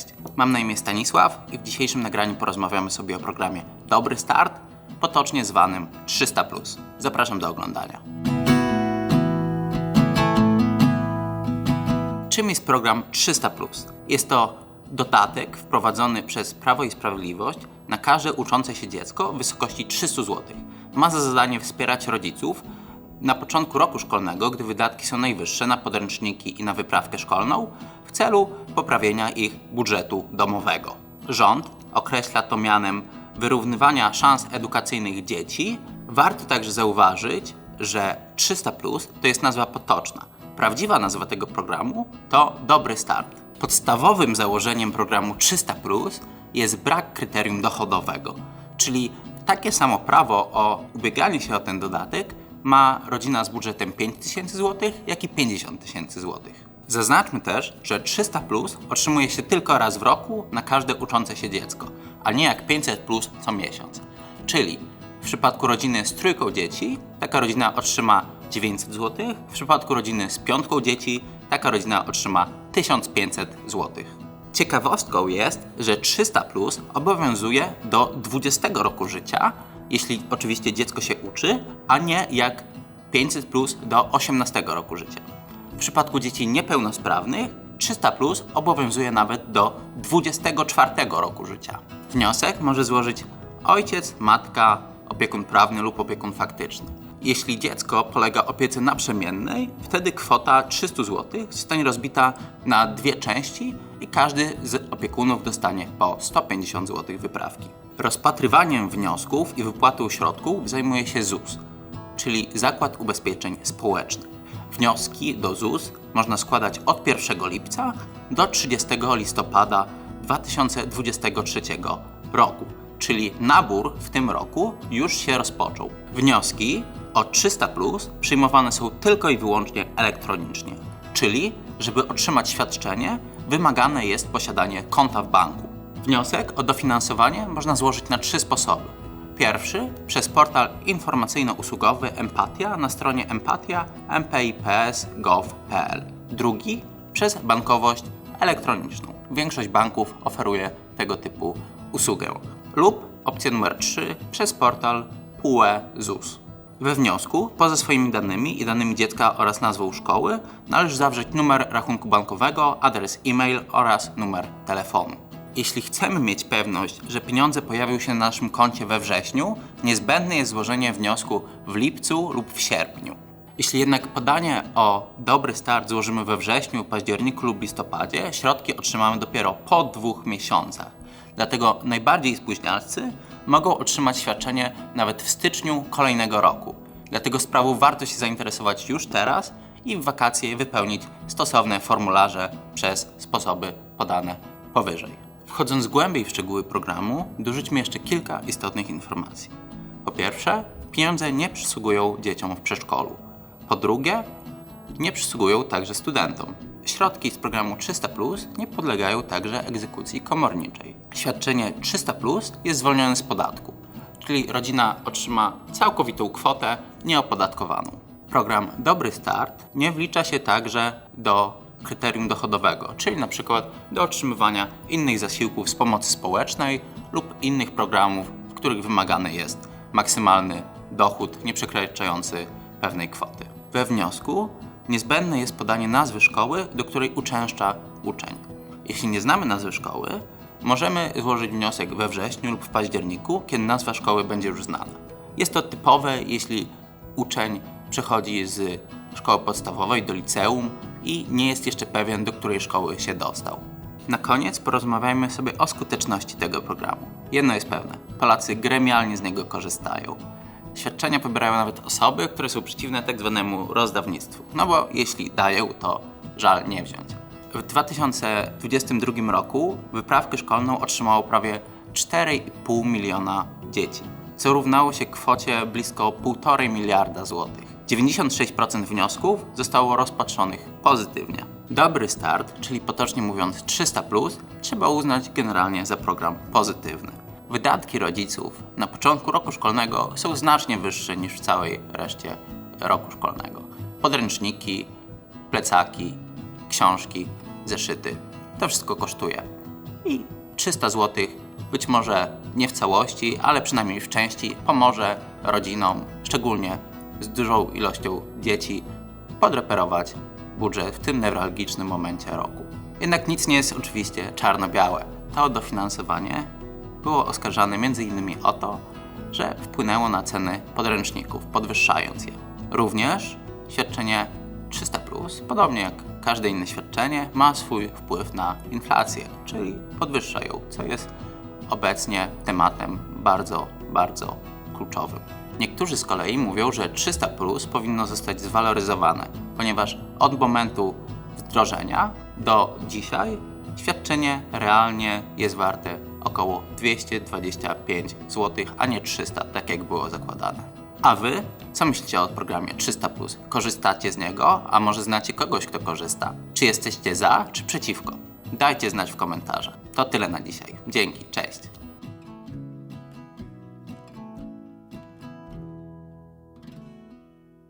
Cześć, mam na imię Stanisław i w dzisiejszym nagraniu porozmawiamy sobie o programie Dobry Start, potocznie zwanym 300. Zapraszam do oglądania. Czym jest program 300? Jest to dodatek wprowadzony przez Prawo i Sprawiedliwość na każde uczące się dziecko w wysokości 300 zł. Ma za zadanie wspierać rodziców na początku roku szkolnego, gdy wydatki są najwyższe na podręczniki i na wyprawkę szkolną, w celu poprawienia ich budżetu domowego. Rząd określa to mianem wyrównywania szans edukacyjnych dzieci. Warto także zauważyć, że 300 to jest nazwa potoczna. Prawdziwa nazwa tego programu to Dobry Start. Podstawowym założeniem programu 300 jest brak kryterium dochodowego, czyli takie samo prawo o ubieganiu się o ten dodatek ma rodzina z budżetem 5000 zł, jak i 50 tysięcy złotych. Zaznaczmy też, że 300 plus otrzymuje się tylko raz w roku na każde uczące się dziecko, a nie jak 500 plus co miesiąc. Czyli w przypadku rodziny z trójką dzieci taka rodzina otrzyma 900 zł, w przypadku rodziny z piątką dzieci taka rodzina otrzyma 1500 zł. Ciekawostką jest, że 300 plus obowiązuje do 20 roku życia, jeśli oczywiście dziecko się uczy, a nie jak 500 plus do 18 roku życia. Przypadku dzieci niepełnosprawnych 300 plus obowiązuje nawet do 24 roku życia. Wniosek może złożyć ojciec, matka, opiekun prawny lub opiekun faktyczny. Jeśli dziecko polega opiece naprzemiennej, wtedy kwota 300 zł zostanie rozbita na dwie części i każdy z opiekunów dostanie po 150 zł wyprawki. Rozpatrywaniem wniosków i wypłatą środków zajmuje się ZUS, czyli Zakład Ubezpieczeń Społecznych. Wnioski do ZUS można składać od 1 lipca do 30 listopada 2023 roku, czyli nabór w tym roku już się rozpoczął. Wnioski o 300 plus przyjmowane są tylko i wyłącznie elektronicznie, czyli żeby otrzymać świadczenie, wymagane jest posiadanie konta w banku. Wniosek o dofinansowanie można złożyć na trzy sposoby. Pierwszy przez portal informacyjno-usługowy Empatia na stronie empatia.mpips.gov.pl. Drugi przez bankowość elektroniczną. Większość banków oferuje tego typu usługę. Lub opcja numer 3 przez portal PUE ZUS. We wniosku, poza swoimi danymi i danymi dziecka oraz nazwą szkoły, należy zawrzeć numer rachunku bankowego, adres e-mail oraz numer telefonu. Jeśli chcemy mieć pewność, że pieniądze pojawią się na naszym koncie we wrześniu, niezbędne jest złożenie wniosku w lipcu lub w sierpniu. Jeśli jednak podanie o dobry start złożymy we wrześniu, październiku lub listopadzie, środki otrzymamy dopiero po dwóch miesiącach. Dlatego najbardziej spóźnialcy mogą otrzymać świadczenie nawet w styczniu kolejnego roku. Dlatego sprawą warto się zainteresować już teraz i w wakacje wypełnić stosowne formularze przez sposoby podane powyżej. Wchodząc głębiej w szczegóły programu, dorzućmy jeszcze kilka istotnych informacji. Po pierwsze, pieniądze nie przysługują dzieciom w przedszkolu. Po drugie, nie przysługują także studentom. Środki z programu 300 nie podlegają także egzekucji komorniczej. Świadczenie 300 jest zwolnione z podatku, czyli rodzina otrzyma całkowitą kwotę nieopodatkowaną. Program Dobry Start nie wlicza się także do kryterium dochodowego, czyli przykład do otrzymywania innych zasiłków z pomocy społecznej lub innych programów, w których wymagany jest maksymalny dochód nieprzekraczający pewnej kwoty. We wniosku niezbędne jest podanie nazwy szkoły, do której uczęszcza uczeń. Jeśli nie znamy nazwy szkoły, możemy złożyć wniosek we wrześniu lub w październiku, kiedy nazwa szkoły będzie już znana. Jest to typowe, jeśli uczeń przechodzi z szkoły podstawowej do liceum i nie jest jeszcze pewien, do której szkoły się dostał. Na koniec porozmawiajmy sobie o skuteczności tego programu. Jedno jest pewne: Polacy gremialnie z niego korzystają. Świadczenia pobierają nawet osoby, które są przeciwne tak zwanemu rozdawnictwu. No bo jeśli dają, to żal nie wziąć. W 2022 roku wyprawkę szkolną otrzymało prawie 4,5 miliona dzieci, co równało się kwocie blisko 1,5 miliarda złotych. 96% wniosków zostało rozpatrzonych pozytywnie. Dobry start, czyli potocznie mówiąc 300, trzeba uznać generalnie za program pozytywny. Wydatki rodziców na początku roku szkolnego są znacznie wyższe niż w całej reszcie roku szkolnego. Podręczniki, plecaki, książki, zeszyty to wszystko kosztuje. i 300 zł, być może nie w całości, ale przynajmniej w części, pomoże rodzinom, szczególnie z dużą ilością dzieci, podreperować budżet w tym newralgicznym momencie roku. Jednak nic nie jest oczywiście czarno-białe. To dofinansowanie było oskarżane m.in. o to, że wpłynęło na ceny podręczników, podwyższając je. Również świadczenie 300, podobnie jak każde inne świadczenie, ma swój wpływ na inflację, czyli podwyższa ją, co jest obecnie tematem bardzo, bardzo kluczowym. Niektórzy z kolei mówią, że 300 plus powinno zostać zwaloryzowane, ponieważ od momentu wdrożenia do dzisiaj świadczenie realnie jest warte około 225 zł, a nie 300, tak jak było zakładane. A wy, co myślicie o programie 300 plus? Korzystacie z niego, a może znacie kogoś, kto korzysta? Czy jesteście za, czy przeciwko? Dajcie znać w komentarzach. To tyle na dzisiaj. Dzięki, cześć.